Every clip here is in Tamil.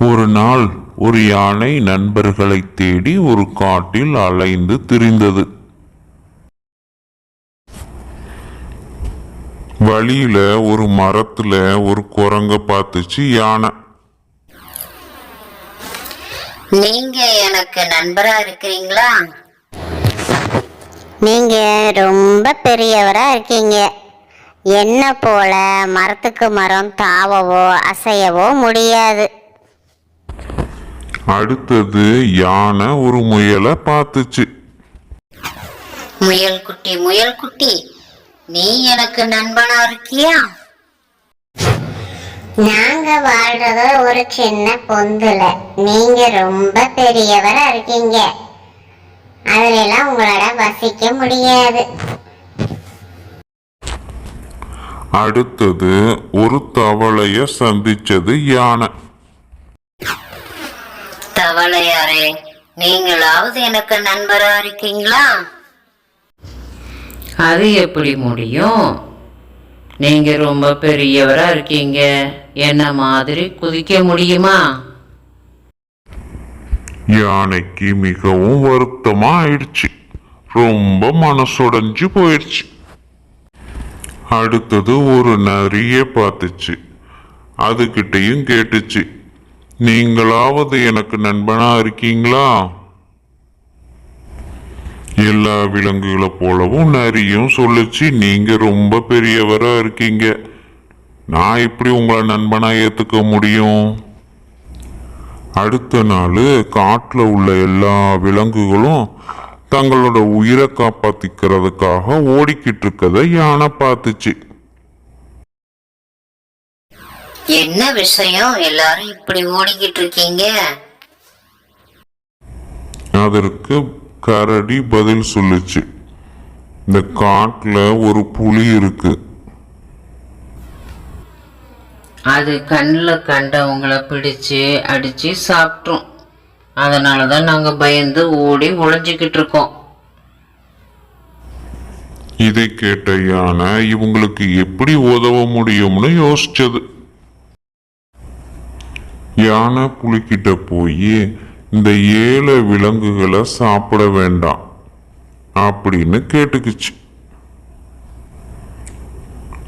ஒரு நாள் ஒரு யானை நண்பர்களை தேடி ஒரு காட்டில் அலைந்து திரிந்தது. வழியில ஒரு மரத்துல ஒரு குரங்க பார்த்துச்சு யானை. நீங்க எனக்கு நண்பரா இருக்கிறீங்களா? நீங்க ரொம்ப பெரியவரா இருக்கீங்க. என்ன போல மரத்துக்கு மரம் தாவவோ அசையவோ முடியாது. அடுத்தது யானை ஒரு முயலை பார்த்துச்சு. முயல் குட்டி முயல் குட்டி நீ எனக்கு நண்பனா இருக்கியா? நாங்க வாழ்றது ஒரு சின்ன பொந்துல. நீங்க ரொம்ப பெரியவரா இருக்கீங்க. அதுல எல்லாம் உங்களோட வசிக்க முடியாது. அடுத்தது ஒரு தவளைய சந்திச்சது யானை. தவளையாரே நீங்களாவது எனக்கு நண்பரா இருக்கீங்களா? அது எப்படி முடியும்? நீங்க ரொம்ப பெரியவரா இருக்கீங்க. என்ன மாதிரி குதிக்க முடியுமா? யானைக்கு மிகவும் வருத்தமா ஆயிடுச்சு ரொம்ப மனசுடைஞ்சு போயிடுச்சு. அடுத்தது ஒரு நரிய பார்த்துச்சு. அதுகிட்டயும் கேட்டுச்சு. நீங்களாவது எனக்கு நண்பனா இருக்கீங்களா? எல்லா விலங்குகளை போலவும் நரியும் சொல்லுச்சு. நீங்க ரொம்ப பெரியவரா இருக்கீங்க. நான் எப்படி உங்களை நண்பனா ஏத்துக்க முடியும்? அடுத்த நாள் காட்டில் உள்ள எல்லா விலங்குகளும் தங்களோட உயிரை காப்பாத்திக்கிறதுக்காக ஓடிக்கிட்டு இருக்கதை யானை பார்த்துச்சு. என்ன விஷயம்? எல்லாரும் இப்படி ஓடிக்கிட்டு இருக்கீங்க அதற்கு கரடி பதில் சொல்லுச்சு. இந்த காட்டில் ஒரு புலி இருக்கு. அது கண்ணில் கண்டவங்கள பிடிச்சு அடிச்சு சாப்பிட்டோம். அதனால தான் நாங்கள் பயந்து ஓடி ஒளிஞ்சிக்கிட்டு இருக்கோம் இதை கேட்ட யானை இவங்களுக்கு எப்படி உதவ முடியும்னு யோசிச்சது. யானை புலிக்கிட்ட போய் இந்த ஏழை விலங்குகளை சாப்பிட வேண்டாம் அப்படின்னு கேட்டுக்குச்சு.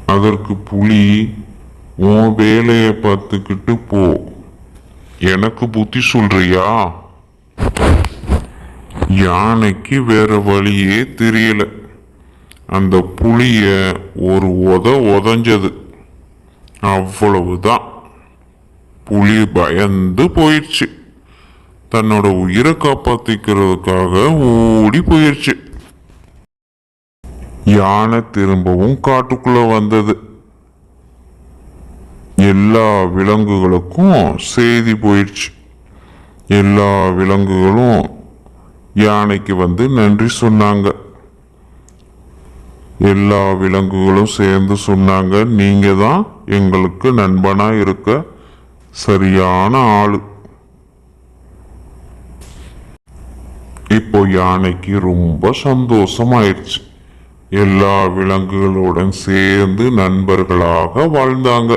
அதற்கு புலி உன் வேலையை பார்த்துக்கிட்டு போ. எனக்கு புத்தி சொல்றியா? யானைக்கு வேற வழியே தெரியல. அந்த புளிய ஒரு உத உதஞ்சது. அவ்வளவுதான். புலி பயந்து போயிடுச்சு. தன்னோட உயிரை காப்பாத்திக்கிறதுக்காக ஓடி போயிடுச்சு. யானை திரும்பவும் காட்டுக்குள்ள வந்தது. எல்லா விலங்குகளுக்கும் செய்தி போயிடுச்சு. எல்லா விலங்குகளும் யானைக்கு வந்து நன்றி சொன்னாங்க. எல்லா விலங்குகளும் சேர்ந்து சொன்னாங்க நீங்க தான் எங்களுக்கு நண்பனா இருக்க சரியான ஆளு. இப்போ யானைக்கு ரொம்ப சந்தோஷமாயிடுச்சு. எல்லா விலங்குகளுடன் சேர்ந்து நண்பர்களாக வாழ்ந்தாங்க.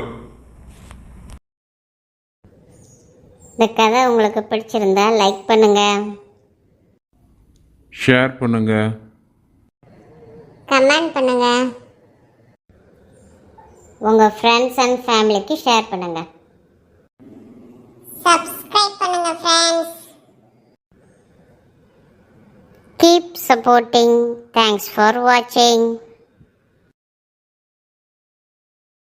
இந்த கதை உங்களுக்கு பிடிச்சிருந்தா லைக் பண்ணுங்க. ஷேர் பண்ணுங்க. கமெண்ட் பண்ணுங்க. உங்க ஃப்ரெண்ட்ஸ் அண்ட் ஃபேமிலிக்கு ஷேர் பண்ணுங்க. Supporting. Thanks for watching.